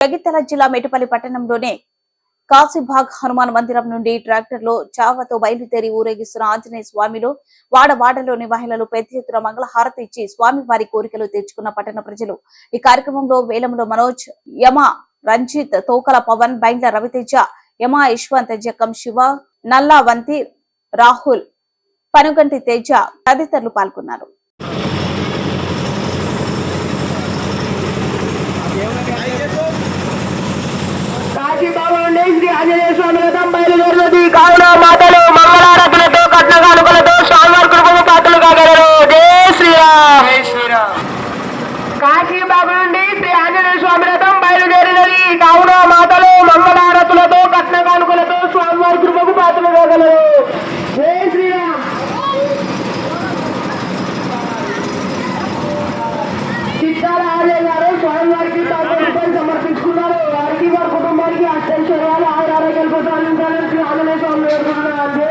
జగిత్యాల జిల్లా మేటపల్లి పట్టణంలోనే కాశీబాగ్ హనుమాన్ మందిరం నుండి ట్రాక్టర్లో చావతో బయలుదేరి ఊరేగిస్తున్న ఆంజనేయ స్వామిలో వాడవాడలోని మహిళలు పెద్ద ఎత్తున మంగళహారతి ఇచ్చి స్వామి వారి కోరికలు తెచ్చుకున్న పట్టణ ప్రజలు. ఈ కార్యక్రమంలో వేలంలో మనోజ్ యమ రంజిత్ తోకల పవన్ బైండ్ల రవితేజ యమ యశ్వంత్ జకం శివ నల్లావంతి రాహుల్ పనుగంటి తేజ తదితరులు పాల్గొన్నారు కాశీబాబు నుండి శ్రీ ఆంజనేయ స్వామి రథం బయలుదేరినది కావున మాతలు మంగళారతులతో కట్న కానుకలతో స్వామివారి కృపకు పాత్రలు కాగలరు జై శ్రీరామ్ జై శ్రీరామ్ కాశీబాబు నుండి శ్రీ ఆంజనేయ స్వామి రథం బయలుదేరినది. కావున మాతలు మంగళారతులతో కట్న కానుకలతో స్వామివారి కృపకు పాత్రలు కాగలరు జై శ్రీరామ్. చిత్తాల ఆర్య గారు స్వామివారికి తొంభై సమర్పించుకున్నారు. వారికి వారి కుటుంబానికి అష్టైశ్వర్యాలు ఆరు ఆరోగ్యాలు ప్రసాదించాలని శ్రీ ఆంజనేయ స్వామి వేడుకుంటున్నారు.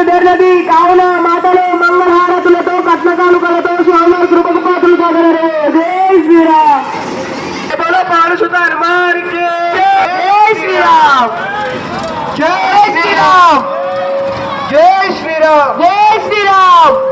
బయలుదేరినది కావున మాతలు మంగళహారతులతో కట్న కానుకలతో స్వామివారి కృపకు పాత్రలు కాగలరు జై శ్రీరామ్. పాడుచుతారు వారికి. జై శ్రీరామ్. జై శ్రీరామ్. జై శ్రీరామ్. జై శ్రీరామ్.